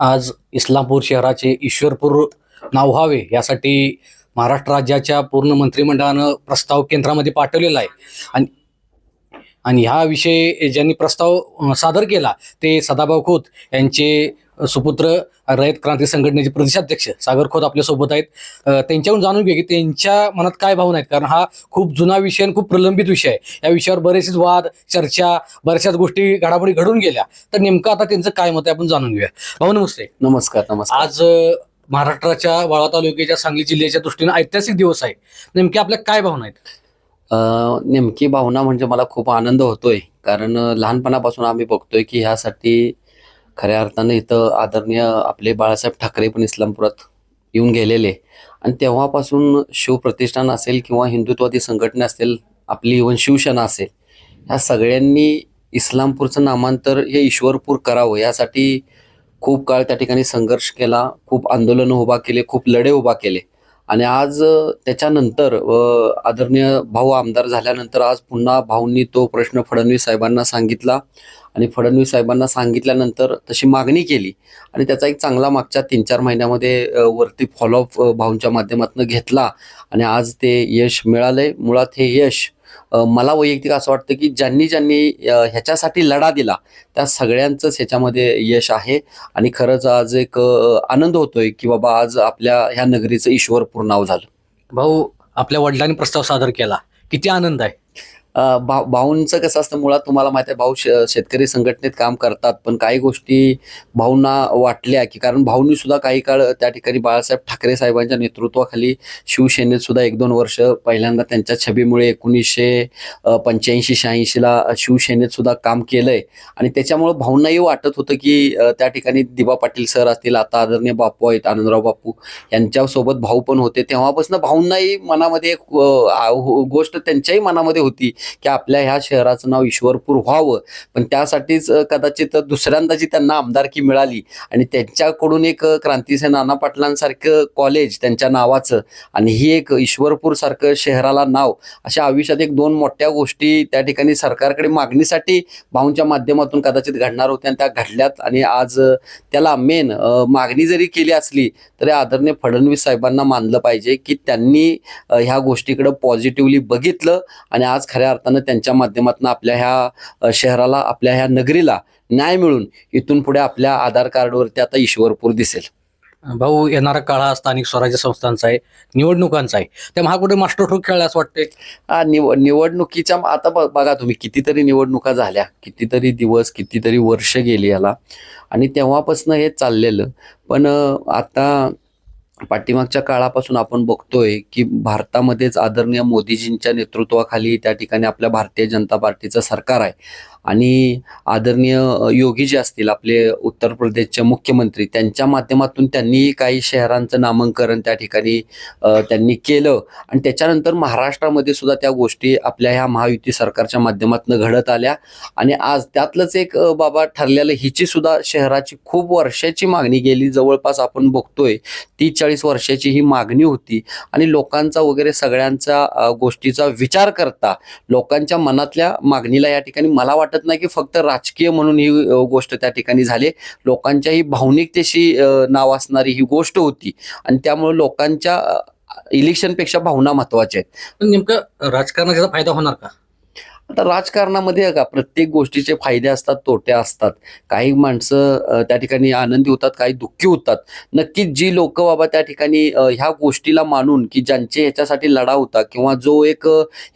आज इस्लामपूर शहराचे ईश्वरपूर नाव व्हावे यासाठी महाराष्ट्र राज्याच्या पूर्ण मंत्रिमंडळानं प्रस्ताव केंद्रामध्ये पाठवलेला आहे. आणि आणि ह्या विषयी ज्यांनी प्रस्ताव सादर केला ते सदाभाऊ खोत यांचे सुपुत्र रयत क्रांती संघटनेचे प्रदेशाध्यक्ष सागर खोत आपल्यासोबत आहेत. अ, त्यांच्याकडून जाणून घ्या की त्यांच्या मनात काय भावना आहेत कारण हा खूप जुना विषय आणि खूप प्रलंबित विषय आहे. या विषयावर बरेचसेच वाद चर्चा बऱ्याचशाच गोष्टी घडामोडी घडून गेल्या. तर नेमकं आता त्यांचं काय मत आहे आपण जाणून घेऊया. भाऊ नमस्ते. नमस्कार नमस्कार. आज महाराष्ट्राच्या वाळवा तालुक्याच्या सांगली जिल्ह्याच्या दृष्टीने ऐतिहासिक दिवस आहे. नेमके आपल्या काय भावना आहेत? नेमकी भावना म्हणजे मला खूप आनंद होतोय. कारण लहानपणापासून आम्ही बघतोय की ह्यासाठी खऱ्या अर्थानं इथं आदरणीय आपले बाळासाहेब ठाकरे पण इस्लामपुरात येऊन गेलेले. आणि तेव्हापासून शिवप्रतिष्ठान असेल किंवा हिंदुत्वादी संघटना असेल आपली इव्हन शिवसेना असेल ह्या सगळ्यांनी इस्लामपूरचं नामांतर हे ईश्वरपूर करावं. यासाठी खूप काळ त्या ठिकाणी संघर्ष केला खूप आंदोलनं उभा केले खूप लढे उभा केले. आणि आज त्याच्यानंतर आदरणीय भाऊ आमदार झाल्यानंतर आज पुन्हा भाऊंनी तो प्रश्न फडणवीस साहेबांना सांगितला. आणि फडणवीस साहेबांना सांगितल्यानंतर तशी मागणी केली. आणि त्याचा एक चांगला मागच्या तीन चार महिन्यामध्ये वरती फॉलोअप भाऊंच्या माध्यमातून घेतला. आणि आज ते यश मिळालंय. मुळात हे यश मला वैयक्तिक असं वाटतं की ज्यांनी ज्यांनी ह्याच्यासाठी लढा दिला त्या सगळ्यांचंच ह्याच्यामध्ये यश आहे. आणि खरंच आज एक आनंद होतोय की बाबा आज आपल्या ह्या नगरीचं ईश्वरपूर नाव झालं. भाऊ आपल्या वडिलांनी प्रस्ताव सादर केला. किती आनंद आहे. भाऊ भा भाऊंचं कसं असतं मुळात तुम्हाला माहिती आहे भाऊ श- शेतकरी संघटनेत काम करतात पण काही गोष्टी भाऊंना वाटल्या की कारण भाऊंनी सुद्धा काही काळ त्या ठिकाणी बाळासाहेब ठाकरे साहेबांच्या नेतृत्वाखाली शिवसेनेत सुद्धा एक दोन वर्ष पहिल्यांदा त्यांच्या छबीमुळे एकोणीसशे पंच्याऐंशी शहाऐंशीला शिवसेनेत सुद्धा काम केलंय. आणि त्याच्यामुळं भाऊंनाही वाटत होतं की त्या ठिकाणी दिबा पाटील सर असतील आता आदरणीय बापू आहेत आनंदराव बापू यांच्यासोबत भाऊ पण होते. तेव्हापासून भाऊंनाही मनामध्ये हो, गोष्ट त्यांच्याही मनामध्ये होती की आपल्या ह्या शहराचं नाव ईश्वरपूर व्हावं. पण त्यासाठीच कदाचित दुसऱ्यांदाची त्यांना आमदारकी मिळाली आणि त्यांच्याकडून एक क्रांतीसेन नाना पाटलांसारखं कॉलेज त्यांच्या नावाचं आणि ही एक ईश्वरपूर सारखं शहराला नाव अशा आयुष्यात एक दोन मोठ्या गोष्टी त्या ठिकाणी सरकारकडे मागणीसाठी भाऊंच्या माध्यमातून कदाचित घडणार होत्या आणि त्या घडल्यात आणि आज त्याला मेन मागणी जरी केली असली तरी आदरणीय फडणवीस साहेबांना मानलं पाहिजे की त्यांनी ह्या गोष्टीकडे पॉझिटिव्हली बघितलं आणि आज खऱ्या अर्थानं त्यांच्या माध्यमातून आपल्या ह्या शहराला आपल्या ह्या नगरीला न्याय मिळून इथून पुढे आपल्या आधार कार्डवरती आता ईश्वरपूर दिसेल. भाऊ येणारा काळ स्थानिक स्वराज्य संस्थांचा आहे निवडणुकांचा आहे. तेव्हा हा कुठे मास्टर ट्रोक खेळला असं वाटतंय. निव निवडणुकीच्या आता बघा तुम्ही कितीतरी निवडणुका झाल्या कितीतरी दिवस कितीतरी वर्ष गेली याला. आणि तेव्हापासून हे चाललेलं. पण आता पाठीमागच्या काळापासून आपण बघतोय की भारतामध्येच आदरणीय मोदीजींच्या नेतृत्वाखाली त्या ठिकाणी आपल्या भारतीय जनता पार्टीचं सरकार आहे. आणि आदरणीय योगी जे असतील आपले उत्तर प्रदेशचे मुख्यमंत्री त्यांच्या माध्यमातून त्यांनी काही शहरांचं नामांकन त्या ठिकाणी त्यांनी केलं. आणि त्याच्यानंतर महाराष्ट्रामध्ये सुद्धा त्या गोष्टी आपल्या ह्या महायुती सरकारच्या माध्यमातून घडत आल्या. आणि आज त्यातलंच एक बाबा ठरलेलं हिची सुद्धा शहराची खूप वर्षाची मागणी गेली. जवळपास आपण बघतोय तीस चाळीस वर्षाची ही मागणी होती. आणि लोकांचा वगैरे सगळ्यांचा गोष्टीचा विचार करता लोकांच्या मनातल्या मागणीला या ठिकाणी मला वाटतं वाटत नाही की फक्त राजकीय म्हणून ही गोष्ट त्या ठिकाणी झाली. लोकांच्याही भावनिकतेशी नाव असणारी ही गोष्ट होती. आणि त्यामुळे लोकांच्या इलेक्शनपेक्षा भावना महत्त्वाच्या आहेत. पण नेमकं राजकारणाचा फायदा होणार का? आता राजकारणामध्ये का प्रत्येक गोष्टीचे फायदे असतात तोटे असतात. काही माणसं त्या ठिकाणी आनंदी होतात काही दुःखी होतात. नक्कीच जी लोक बाबा त्या ठिकाणी ह्या गोष्टीला मानून की ज्यांचे ह्याच्यासाठी लढा होता किंवा जो एक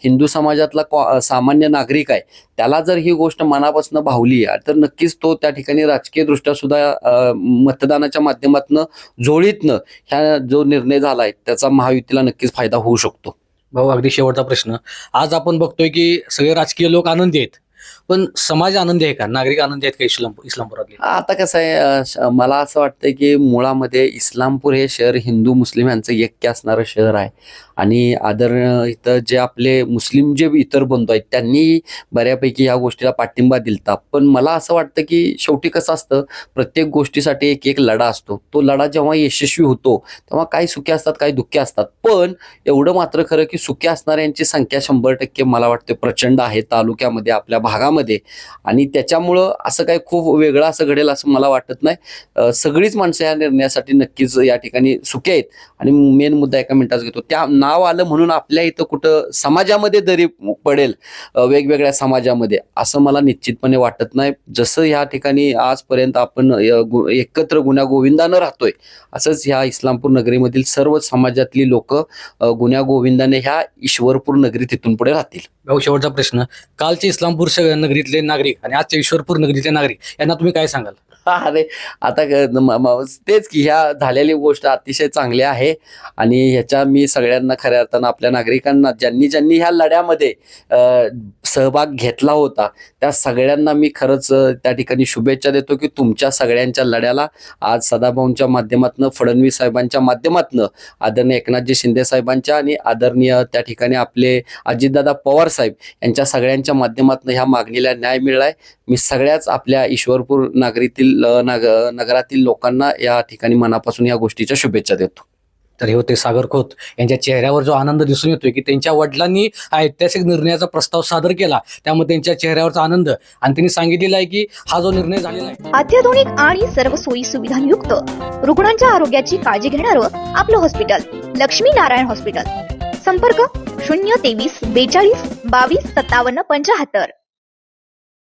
हिंदू समाजातला कॉ- सामान्य नागरिक आहे त्याला जर ही गोष्ट मनापासून भावली आहे, तर नक्कीच तो त्या ठिकाणी राजकीय दृष्ट्या सुद्धा मतदानाच्या माध्यमातून जोडीतनं ह्या जो निर्णय झाला आहे त्याचा महायुतीला नक्कीच फायदा होऊ शकतो. भाऊ अगदी शेवटचा प्रश्न. आज आपण बघतोय की सगळे राजकीय लोक आनंदी आहेत. पण समाज आनंदी आहे का? नागरिक आनंदी आहेत का इस्लाम इस्लामपुरातले? आता कसं आहे मला असं वाटतं की मुळामध्ये इस्लामपूर हे शहर हिंदू मुस्लिम यांचं ऐक्य असणारं शहर आहे. आणि आदर इथं जे आपले मुस्लिम जे इतर बंधू आहेत त्यांनी बऱ्यापैकी या गोष्टीला पाठिंबा दिलता. पण मला असं वाटतं की शेवटी कसं असतं प्रत्येक गोष्टीसाठी एक एक लढा असतो. तो लढा जेव्हा यशस्वी होतो तेव्हा काही सुखे असतात काही दुःखे असतात. पण एवढं मात्र खरं की सुखी असणाऱ्यांची संख्या शंभर टक्के मला वाटते प्रचंड आहे. तालुक्यामध्ये आपल्या भागामध्ये. आणि त्याच्यामुळं असं काही खूप वेगळं असं घडेल असं मला वाटत नाही. सगळीच माणसं या निर्णयासाठी नक्कीच या ठिकाणी सुखी आहेत. आणि मेन मुद्दा एका मिनिटाचा घेतो. त्या नाव आलं म्हणून आपल्या इथं कुठं समाजामध्ये दरी पडेल वेगवेगळ्या समाजामध्ये असं मला निश्चितपणे वाटत नाही. जसं ह्या ठिकाणी आजपर्यंत आपण गु- एकत्र गुन्हा गोविंदानं राहतोय असंच ह्या इस्लामपूर नगरीमधील सर्व समाजातली लोक गुण्यागोविंदाने ह्या ईश्वरपूर नगरी तिथून पुढे राहतील. भाऊ शेवटचा प्रश्न. कालचे इस्लामपूर श- नगरीतले नागरिक आणि आजचे ईश्वरपूर नगरीतले नागरिक यांना तुम्ही काय सांगाल? अरे आता तेच की ह्या झालेली गोष्ट अतिशय चांगली आहे आणि ह्याच्या मी सगळ्यांना खऱ्या अर्थानं आपल्या नागरिकांना ज्यांनी ज्यांनी ह्या लढ्यामध्ये सहभाग घेतला होता. त्या सगळ्यांना मी खरंच त्या ठिकाणी शुभेच्छा देतो की तुमच्या सगळ्यांच्या लढ्याला आज सदाभाऊंच्या माध्यमातून फडणवीस साहेबांच्या माध्यमातून आदरणीय एकनाथजी शिंदे साहेबांच्या आणि आदरणीय त्या ठिकाणी आपले अजितदादा पवार साहेब यांच्या सगळ्यांच्या माध्यमातून ह्या मागणीला न्याय मिळालाय. मी सगळ्याच आपल्या ईश्वरपूर नागरीतील अ, नग नगरातील लोकांना या ठिकाणी मनापासून या गोष्टीच्या शुभेच्छा देतो. तर हे होते सागर खोत. यांच्या चेहऱ्यावर जो आनंद दिसून येतोय की त्यांच्या वडिलांनी हा ऐतिहासिक निर्णयाचा प्रस्ताव सादर केला. त्यामुळे त्यांच्या चेहऱ्यावरचा आनंद. आणि त्यांनी सांगितलेला आहे की हा जो निर्णय झालेला आहे. अत्याधुनिक आणि सर्व सोयी सुविधांयुक्त रुग्णांच्या आरोग्याची काळजी घेणारं आपलं हॉस्पिटल लक्ष्मी नारायण हॉस्पिटल संपर्क शून्य तेवीस बेचाळीस बावीस सत्तावन्न पंचाहत्तर.